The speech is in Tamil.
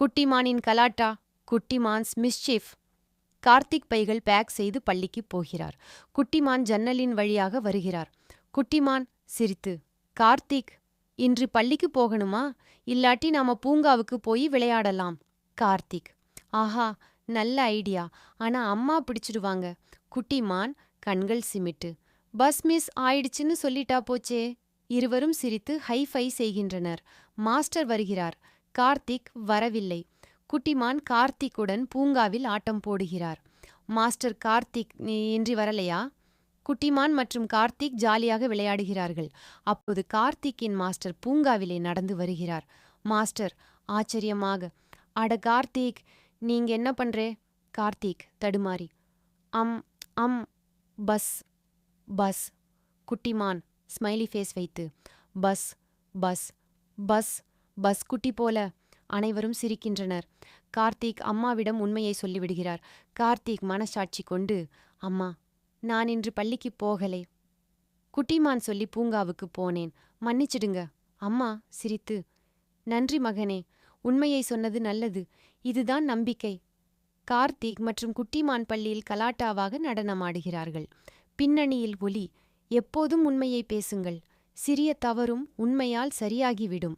குட்டிமானின் கலாட்டா குட்டிமான்ஸ் மிஸ்சீஃப் கார்த்திக் பைகள் பேக் செய்து பள்ளிக்கு போகிறார். குட்டிமான் ஜன்னலின் வழியாக வருகிறார். குட்டிமான் சிரித்து கார்த்திக் இன்று பள்ளிக்கு போகணுமா? இல்லாட்டி நாம பூங்காவுக்கு போய் விளையாடலாம். கார்த்திக் ஆஹா நல்ல ஐடியா. ஆனா அம்மா பிடிச்சிடுவாங்க. குட்டிமான் கண்கள் சிமிட்டு பஸ் மிஸ் ஆயிடுச்சுன்னு சொல்லிட்டா போச்சே. இருவரும் சிரித்து ஹை ஃபை செய்கின்றனர். மாஸ்டர் வருகிறார். கார்த்திக் வரவில்லை. குட்டிமான் கார்த்திக்குடன் பூங்காவில் ஆட்டம் போடுகிறார். மாஸ்டர் கார்த்திக் இன்றி வரலையா? குட்டிமான் மற்றும் கார்த்திக் ஜாலியாக விளையாடுகிறார்கள். அப்போது கார்த்திக்கின் மாஸ்டர் பூங்காவிலே நடந்து வருகிறார். மாஸ்டர் ஆச்சரியமாக அட கார்த்திக் நீங்க என்ன பண்றே? கார்த்திக் தடுமாறி அம் அம் பஸ் பஸ். குட்டிமான் ஸ்மைலி ஃபேஸ் வைத்து பஸ் பஸ் பஸ். பஸ் குட்டி போல அனைவரும் சிரிக்கின்றனர். கார்த்திக் அம்மாவிடம் உண்மையை சொல்லிவிடுகிறார். கார்த்திக் மனசாட்சி கொண்டு அம்மா நான் இன்று பள்ளிக்கு போகலே. குட்டிமான் சொல்லி பூங்காவுக்கு போனேன். மன்னிச்சிடுங்க அம்மா சிரித்து நன்றி மகனே. உண்மையை சொன்னது நல்லது. இதுதான் நம்பிக்கை. கார்த்திக் மற்றும் குட்டிமான் பள்ளியில் கலாட்டாவாக நடனமாடுகிறார்கள். பின்னணியில் ஒலி. எப்போதும் உண்மையை பேசுங்கள். சிறிய தவறும் உண்மையால் சரியாகிவிடும்.